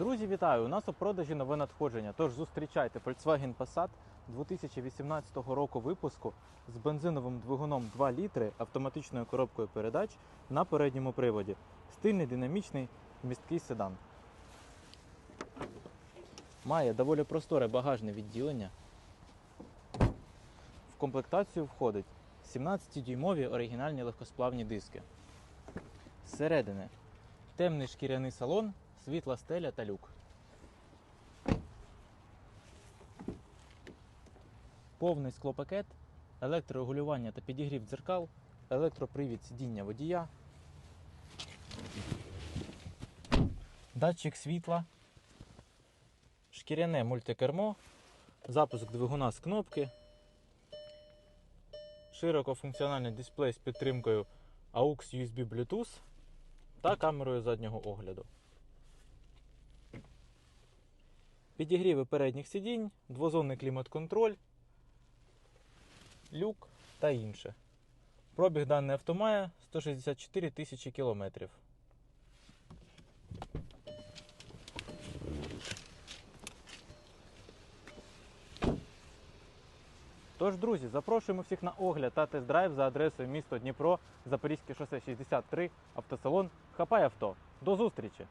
Друзі, вітаю! У нас у продажі нове надходження. Тож зустрічайте Volkswagen Passat 2018 року випуску з бензиновим двигуном 2 літри автоматичною коробкою передач на передньому приводі. Стильний, динамічний, місткий седан. Має доволі просторе багажне відділення. В комплектацію входить 17-дюймові оригінальні легкосплавні диски. Зсередини темний шкіряний салон, світла стеля та люк. Повний склопакет, електрорегулювання та підігрів дзеркал, електропривід сидіння водія, датчик світла, шкіряне мультикермо, запуск двигуна з кнопки, широкофункціональний дисплей з підтримкою AUX USB Bluetooth та камерою заднього огляду. Підігріви передніх сидінь, двозонний клімат-контроль, люк та інше. Пробіг даної авто має 164 тисячі кілометрів. Тож, друзі, запрошуємо всіх на огляд та тест-драйв за адресою місто Дніпро, Запорізьке шосе 63, автосалон Хапай авто. До зустрічі!